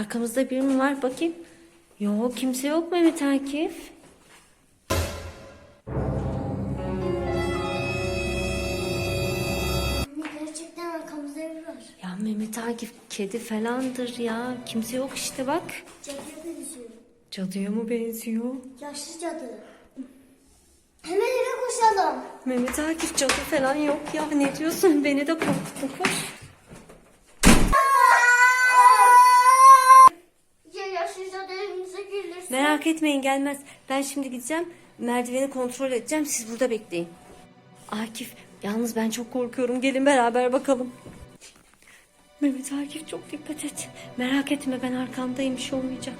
Arkamızda biri mi var bakayım. Yok kimse yok Mehmet Akif. Gerçekten arkamızda biri var. Ya Mehmet Akif kedi falandır ya. Kimse yok işte bak. Cadıya benziyor. Cadıya mı benziyor? Yaşlı cadı. Hemen eve koşalım. Mehmet Akif cadı falan yok ya. Ne diyorsun? Beni de korkuttun. Koş. Ya yaşlı cadı evimize gelirse? Merak etmeyin gelmez. Ben şimdi gideceğim. Merdiveni kontrol edeceğim. Siz burada bekleyin. Akif yalnız ben çok korkuyorum. Gelin beraber bakalım. Mehmet Akif çok dikkat et. Merak etme ben arkandayım. Bir şey olmayacak.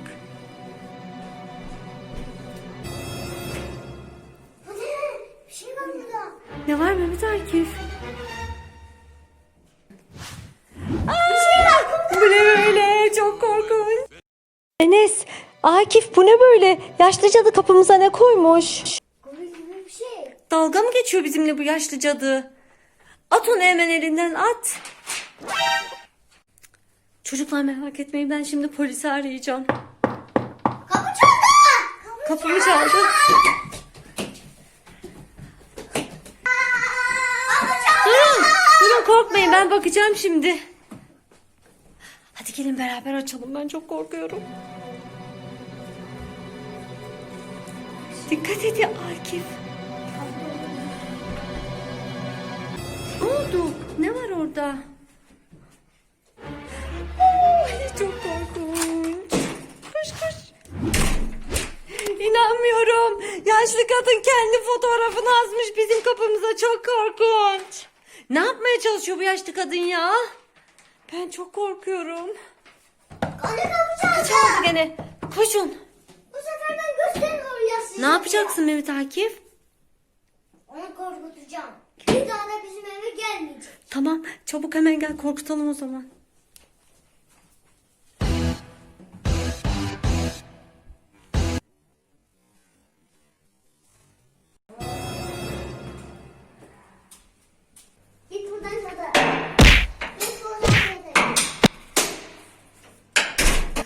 Bir şey var burada. Ne var Mehmet Akif? Bu ne böyle? Çok korkunç. Enes, Akif bu ne böyle? Yaşlı cadı kapımıza ne koymuş? Bir şey. Dalga mı geçiyor bizimle bu yaşlı cadı? At onu hemen elinden at. Çocuklar merak etmeyin ben şimdi polisi arayacağım. Kapı çaldı. Kapı Kapımı çaldı. Durun, durun korkmayın ben bakacağım şimdi. Hadi gelin beraber açalım ben çok korkuyorum. Dikkat et ya Akif. Ne oldu? Ne var orada? Ay, çok korkunç. Koş koş. İnanmıyorum. Yaşlı kadın kendi fotoğrafını asmış bizim kapımıza. Çok korkunç. Ne yapmaya çalışıyor bu yaşlı kadın ya? Ben çok korkuyorum. Kapı çaldı. Çaldı gene. Koşun. Ne yapacaksın Mehmet Akif? Onu korkutacağım. Bir daha da bizim eve gelmeyecek. Tamam çabuk hemen gel korkutalım o zaman. Git buradan şurada. Git buradan şurada.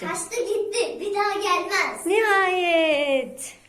Kaçtı gitti. Bir daha gelmez. Nihayet.